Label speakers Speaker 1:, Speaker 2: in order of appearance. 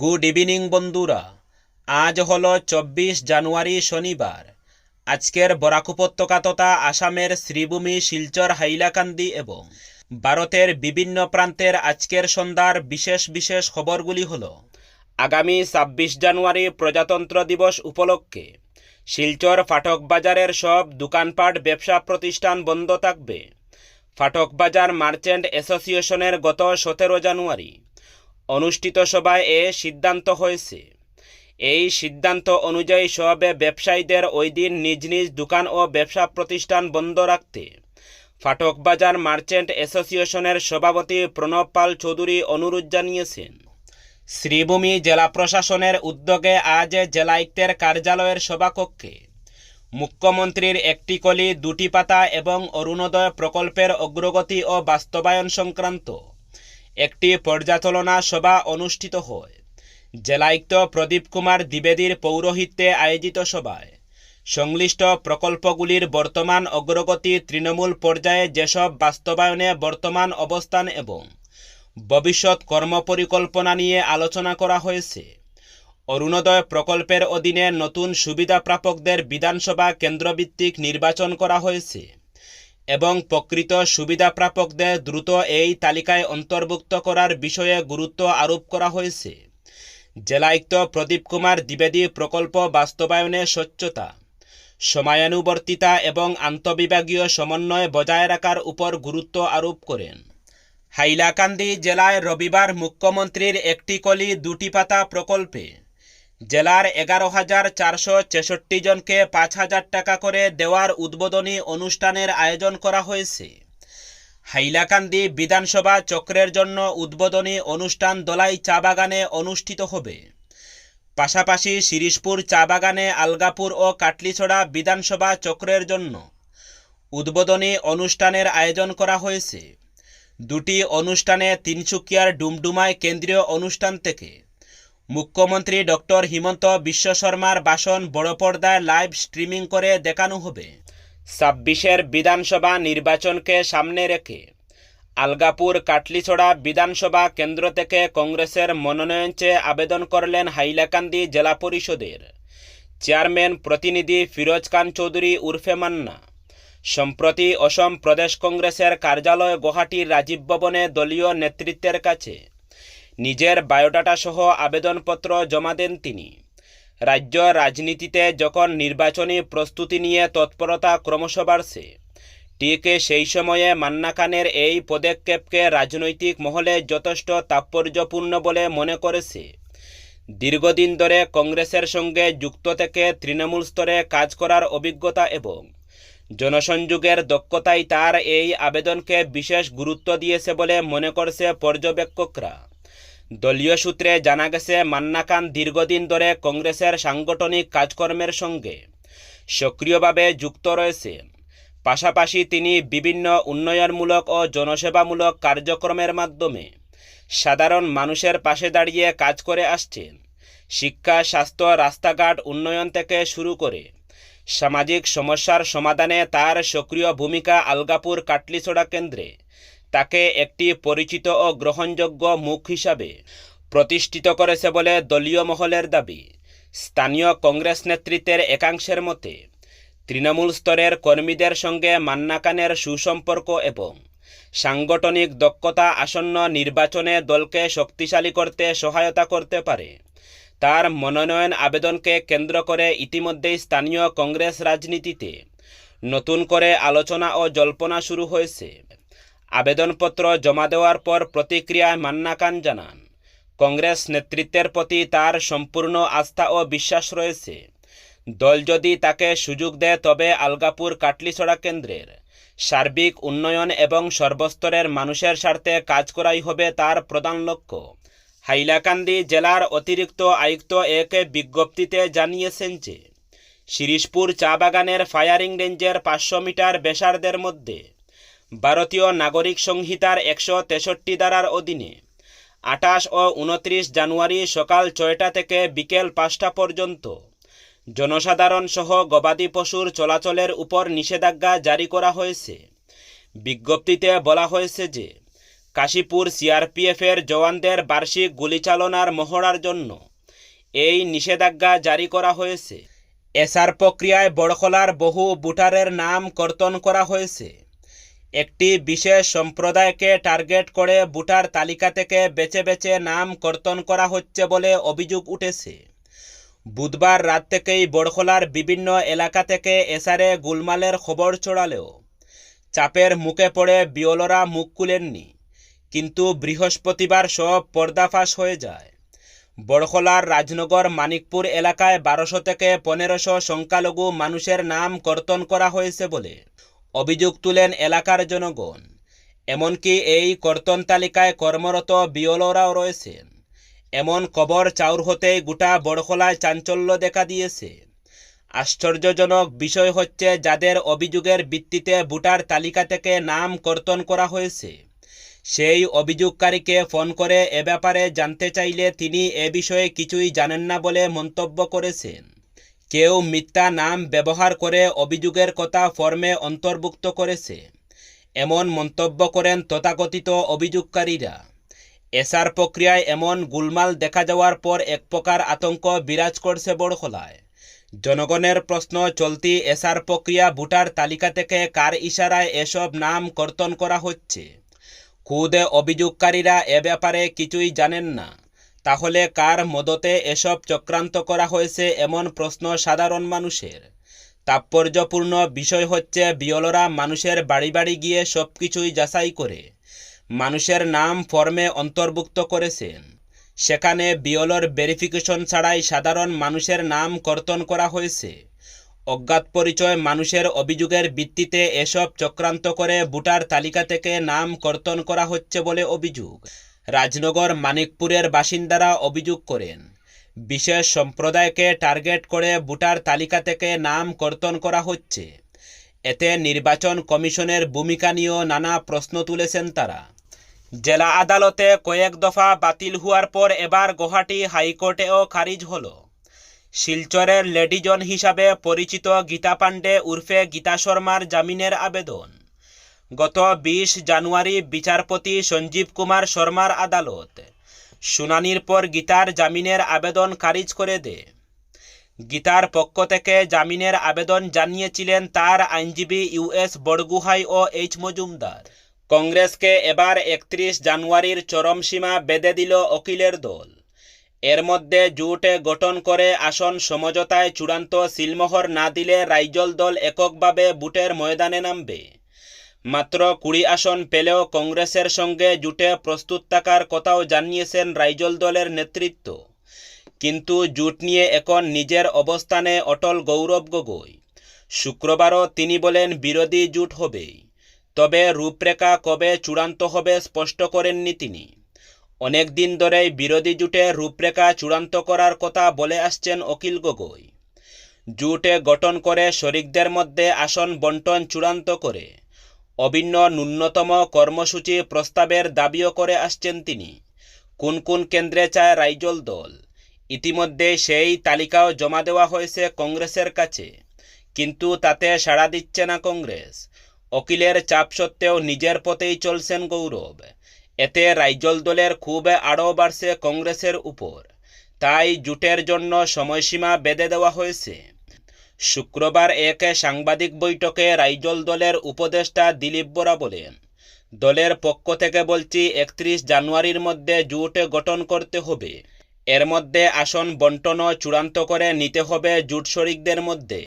Speaker 1: Good evening, বন্ধুরা। আজ হলো চব্বিশ জানুয়ারি শনিবার। আজকের বরাক উপত্যকা তথা আসামের শ্রীভূমি, শিলচর, হাইলাকান্দি এবং ভারতের বিভিন্ন প্রান্তের আজকের সন্ধ্যার বিশেষ বিশেষ খবরগুলি হল, আগামী ছাব্বিশ জানুয়ারি প্রজাতন্ত্র দিবস উপলক্ষে শিলচর ফাটক বাজারের সব দোকানপাট ব্যবসা প্রতিষ্ঠান বন্ধ থাকবে। ফাটক বাজার মার্চেন্ট অ্যাসোসিয়েশনের গত সতেরো জানুয়ারি। অনুষ্ঠিত সভায় এ সিদ্ধান্ত হয়েছে। এই সিদ্ধান্ত অনুযায়ী সবে ব্যবসায়ীদের ওই দিন নিজ নিজ দোকান ও ব্যবসা প্রতিষ্ঠান বন্ধ রাখতে। ফাটক বাজার মার্চেন্ট অ্যাসোসিয়েশনের সভাপতি প্রণব পাল চৌধুরী অনুরোধ জানিয়েছেন, শ্রীভূমি জেলা প্রশাসনের উদ্যোগে আজ জেলায়ুক্তের কার্যালয়ের সভাকক্ষে মুখ্যমন্ত্রীর একটি কলি, দুটি পাতা এবং অরুণোদয় প্রকল্পের অগ্রগতি ও বাস্তবায়ন সংক্রান্ত একটি পর্যালোচনা সভা অনুষ্ঠিত হয়। জেলায়ুক্ত প্রদীপ কুমার দ্বিবেদীর পৌরোহিত্যে আয়োজিত সভায় সংশ্লিষ্ট প্রকল্পগুলির বর্তমান অগ্রগতি তৃণমূল পর্যায়ে যেসব বাস্তবায়নে বর্তমান অবস্থান এবং ভবিষ্যৎ কর্মপরিকল্পনা নিয়ে আলোচনা করা হয়েছে। অরুণোদয় প্রকল্পের অধীনে নতুন সুবিধাপ্রাপকদের বিধানসভা কেন্দ্রভিত্তিক নির্বাচন করা হয়েছে। এবং প্রকৃত সুবিধাপ্রাপকদের দ্রুত এই তালিকায় অন্তর্ভুক্ত করার বিষয়ে গুরুত্ব আরোপ করা হয়েছে। জেলায়ুক্ত প্রদীপ কুমার দ্বিবেদী প্রকল্প বাস্তবায়নে স্বচ্ছতা, সময়ানুবর্তিতা এবং আন্তঃবিভাগীয় সমন্বয় বজায় রাখার উপর গুরুত্ব আরোপ করেন। হাইলাকান্দি জেলায় রবিবার মুখ্যমন্ত্রীর একটি কলি দুটি পাতা প্রকল্পে জেলার এগারো হাজার চারশো ছেষট্টি জনকে পাঁচ হাজার টাকা করে দেওয়ার উদ্বোধনী অনুষ্ঠানের আয়োজন করা হয়েছে। হাইলাকান্দি বিধানসভা চক্রের জন্য উদ্বোধনী অনুষ্ঠান দলাই চা বাগানে অনুষ্ঠিত হবে। পাশাপাশি শিরিশপুর চা বাগানে আলগাপুর ও কাটলিছড়া বিধানসভা চক্রের জন্য উদ্বোধনী অনুষ্ঠানের আয়োজন করা হয়েছে। দুটি অনুষ্ঠানে তিনসুকিয়ার ডুমডুমায় কেন্দ্রীয় অনুষ্ঠান থেকে মুখ্যমন্ত্রী ডক্টর হিমন্ত বিশ্ব শর্মার ভাষণ বড় পর্দায় লাইভ স্ট্রিমিং করে দেখানো হবে। ছাব্বিশের বিধানসভা নির্বাচনকে সামনে রেখে আলগাপুর কাটলিছড়া বিধানসভা কেন্দ্র থেকে কংগ্রেসের মনোনয়ন চেয়ে আবেদন করলেন হাইলাকান্দি জেলা পরিষদের। চেয়ারম্যান প্রতিনিধি ফিরোজ খান চৌধুরী উর্ফে মান্না। সম্প্রতি অসম প্রদেশ কংগ্রেসের কার্যালয় গুয়াহাটির রাজীব ভবনে দলীয় নেতৃত্বের কাছে নিজের বায়োডাটা সহ আবেদনপত্র জমা দেন তিনি। রাজ্য রাজনীতিতে যখন নির্বাচনী প্রস্তুতি নিয়ে তৎপরতা ক্রমশ বাড়ছে, ঠিক সেই সময়ে মান্না খানের এই পদক্ষেপকে রাজনৈতিক মহলে যথেষ্ট তাৎপর্যপূর্ণ বলে মনে করেছে। দীর্ঘদিন ধরে কংগ্রেসের সঙ্গে যুক্ত থেকে তৃণমূল স্তরে কাজ করার অভিজ্ঞতা এবং জনসংযোগের দক্ষতাই তার এই আবেদনকে বিশেষ গুরুত্ব দিয়েছে বলে মনে করছে পর্যবেক্ষকরা। দলীয় সূত্রে জানা গেছে, মান্না খান দীর্ঘদিন ধরে কংগ্রেসের সাংগঠনিক কাজকর্মের সঙ্গে সক্রিয়ভাবে যুক্ত রয়েছে। পাশাপাশি তিনি বিভিন্ন উন্নয়নমূলক ও জনসেবামূলক কার্যক্রমের মাধ্যমে সাধারণ মানুষের পাশে দাঁড়িয়ে কাজ করে আসছেন। শিক্ষা, স্বাস্থ্য, রাস্তাঘাট উন্নয়ন থেকে শুরু করে সামাজিক সমস্যার সমাধানে তার সক্রিয় ভূমিকা আলগাপুর কাটলিছোড়া কেন্দ্রে তাকে একটি পরিচিত ও গ্রহণযোগ্য মুখ হিসাবে প্রতিষ্ঠিত করেছে বলে দলীয় মহলের দাবি। স্থানীয় কংগ্রেস নেতৃত্বের একাংশের মতে, তৃণমূল স্তরের কর্মীদের সঙ্গে মান্না খানের সুসম্পর্ক এবং সাংগঠনিক দক্ষতা আসন্ন নির্বাচনে দলকে শক্তিশালী করতে সহায়তা করতে পারে। তার মনোনয়ন আবেদনকে কেন্দ্র করে ইতিমধ্যেই স্থানীয় কংগ্রেস রাজনীতিতে নতুন করে আলোচনা ও জল্পনা শুরু হয়েছে। আবেদনপত্র জমা দেওয়ার পর প্রতিক্রিয়ায় মান্না খান জানান, কংগ্রেস নেতৃত্বের প্রতি তার সম্পূর্ণ আস্থা ও বিশ্বাস রয়েছে। দল যদি তাকে সুযোগ দেয় তবে আলগাপুর কাটলিছড়া কেন্দ্রের সার্বিক উন্নয়ন এবং সর্বস্তরের মানুষের স্বার্থে কাজ করাই হবে তার প্রধান লক্ষ্য। হাইলাকান্দি জেলার অতিরিক্ত আয়ুক্ত এক বিজ্ঞপ্তিতে জানিয়েছেন যে শিরিশপুর চা বাগানের ফায়ারিং রেঞ্জের পাঁচশো মিটার বেসারদের মধ্যে ভারতীয় নাগরিক সংহিতার একশো তেষট্টি ধারার অধীনে আঠাশ ও উনত্রিশ জানুয়ারি সকাল ছয়টা থেকে বিকেল পাঁচটা পর্যন্ত জনসাধারণ সহ গবাদি পশুর চলাচলের উপর নিষেধাজ্ঞা জারি করা হয়েছে। বিজ্ঞপ্তিতে বলা হয়েছে যে, কাশীপুর সিআরপিএফের জওয়ানদের বার্ষিক গুলিচালনার মহড়ার জন্য এই নিষেধাজ্ঞা জারি করা হয়েছে। এসআর প্রক্রিয়ায় বড়খলার বহু ভোটারের নাম কর্তন করা হয়েছে। একটি বিশেষ সম্প্রদায়কে টার্গেট করে ভোটার তালিকা থেকে বেছে বেছে নাম কর্তন করা হচ্ছে বলে অভিযোগ উঠেছে। বুধবার রাত থেকেই বড়খলার বিভিন্ন এলাকা থেকে এসারে গুলমালের খবর ছড়ালেও চাপের মুখে পড়ে বিওলরা মুখ খুলেননি। কিন্তু বৃহস্পতিবার সব পর্দাফাশ হয়ে যায়। বড়খলার রাজনগর মানিকপুর এলাকায় বারোশো থেকে পনেরোশো সংখ্যালঘু মানুষের নাম কর্তন করা হয়েছে বলে অভিযোগ তুলেন এলাকার জনগণ। এমনকি এই কর্তন তালিকায় কর্মরত বিওলরাও রয়েছেন। এমন কবর চাউর হতেই গোটা বড়খলায় চাঞ্চল্য দেখা দিয়েছে। আশ্চর্যজনক বিষয় হচ্ছে যাদের অভিযোগের ভিত্তিতে ভোটার তালিকা থেকে নাম কর্তন করা হয়েছে। সেই অভিযোগকারীকে ফোন করে এ ব্যাপারে জানতে চাইলে তিনি এ বিষয়ে কিছুই জানেন না বলে মন্তব্য করেছেন। কেউ মিথ্যা নাম ব্যবহার করে অভিযোগের কথা ফর্মে অন্তর্ভুক্ত করেছে। এমন মন্তব্য করেন তথাকথিত অভিযোগকারীরা। এসআর প্রক্রিয়ায় এমন গুলমাল দেখা যাওয়ার পর এক প্রকার আতঙ্ক বিরাজ করছে বড়খলায়। জনগণের প্রশ্ন, চলতি এসআর প্রক্রিয়া ভোটার তালিকা থেকে কার ইশারায় এসব নাম কর্তন করা হচ্ছে? খুদে অভিযোগকারীরা এ ব্যাপারে কিছুই জানেন না। তাহলে কার মদতে এসব চক্রান্ত করা হয়েছে এমন প্রশ্ন সাধারণ মানুষের? তাৎপর্যপূর্ণ বিষয় হচ্ছে বিয়লরা মানুষের বাড়ি বাড়ি গিয়ে সব কিছুই যাচাই করে। মানুষের নাম ফর্মে অন্তর্ভুক্ত করেছেন। সেখানে বিয়লর ভেরিফিকেশন ছাড়াই সাধারণ মানুষের নাম কর্তন করা হয়েছে। অজ্ঞাত পরিচয় মানুষের অভিযোগের ভিত্তিতে এসব চক্রান্ত করে ভোটার তালিকা থেকে নাম কর্তন করা হচ্ছে বলে অভিযোগ। রাজনগর মানিকপুরের বাসিন্দারা অভিযোগ করেন, বিশেষ সম্প্রদায়কে টার্গেট করে ভোটার তালিকা থেকে নাম কর্তন করা হচ্ছে। এতে নির্বাচন কমিশনের ভূমিকা নিয়েও নানা প্রশ্ন তুলেছেন তারা। জেলা আদালতে কয়েক দফা বাতিল হওয়ার পর এবার গুয়াহাটি হাইকোর্টেও খারিজ হল। শিলচরের লেডিজন হিসাবে পরিচিত গীতা পাণ্ডে উর্ফে গীতা শর্মার জামিনের আবেদন। গত বিশ জানুয়ারি বিচারপতি সঞ্জীব কুমার শর্মার আদালত শুনানির পর গীতার জামিনের আবেদন খারিজ করে দেয়। গীতার পক্ষ থেকে জামিনের আবেদন জানিয়েছিলেন তার আইনজীবী ইউএস বড়গুহাই ও এইচ মজুমদার। কংগ্রেসকে এবার একত্রিশ জানুয়ারির চরম সীমা বেঁধে দিল অকিলের দল। এর মধ্যে জোটে গঠন করে আসন সমঝোতায় চূড়ান্ত সিলমোহর না দিলে রাইজল দল এককভাবে বুটের ময়দানে নামবে। মাত্র কুড়ি আসন পেলেও কংগ্রেসের সঙ্গে জুটে প্রস্তুত থাকার কথাও জানিয়েছেন রাইজল দলের নেতৃত্ব। কিন্তু জুট নিয়ে এখন নিজের অবস্থানে অটল গৌরব গগৈ। শুক্রবারও তিনি বলেন, বিরোধী জুট হবেই। তবে রূপরেখা কবে চূড়ান্ত হবে স্পষ্ট করেননি তিনি। অনেক দিন ধরেই বিরোধী জুটে রূপরেখা চূড়ান্ত করার কথা বলে আসছেন অখিল গগৈ। জুটে গঠন করে শরিকদের মধ্যে আসন বন্টন চূড়ান্ত করে অভিন্ন ন্যূনতম কর্মসূচি প্রস্তাবের দাবিও করে আসছেন তিনি। কোন কোন কেন্দ্রে চায় রাইজল দল? ইতিমধ্যে সেই তালিকাও জমা দেওয়া হয়েছে কংগ্রেসের কাছে। কিন্তু তাতে সাড়া দিচ্ছে না কংগ্রেস। অকিলের চাপ সত্ত্বেও নিজের পথেই চলছেন গৌরব। এতে রাইজল দলের খুব আড়ও বাড়ছে কংগ্রেসের উপর। তাই জুটের জন্য সময়সীমা বেঁধে দেওয়া হয়েছে। শুক্রবার এক সাংবাদিক বৈঠকে রাইজল দলের উপদেষ্টা দিলীপ বোরা বলেন, দলের পক্ষ থেকে বলছি, একত্রিশ জানুয়ারির মধ্যে জুট গঠন করতে হবে। এর মধ্যে আসন বন্টনও চূড়ান্ত করে নিতে হবে জুট শরিকদের মধ্যে।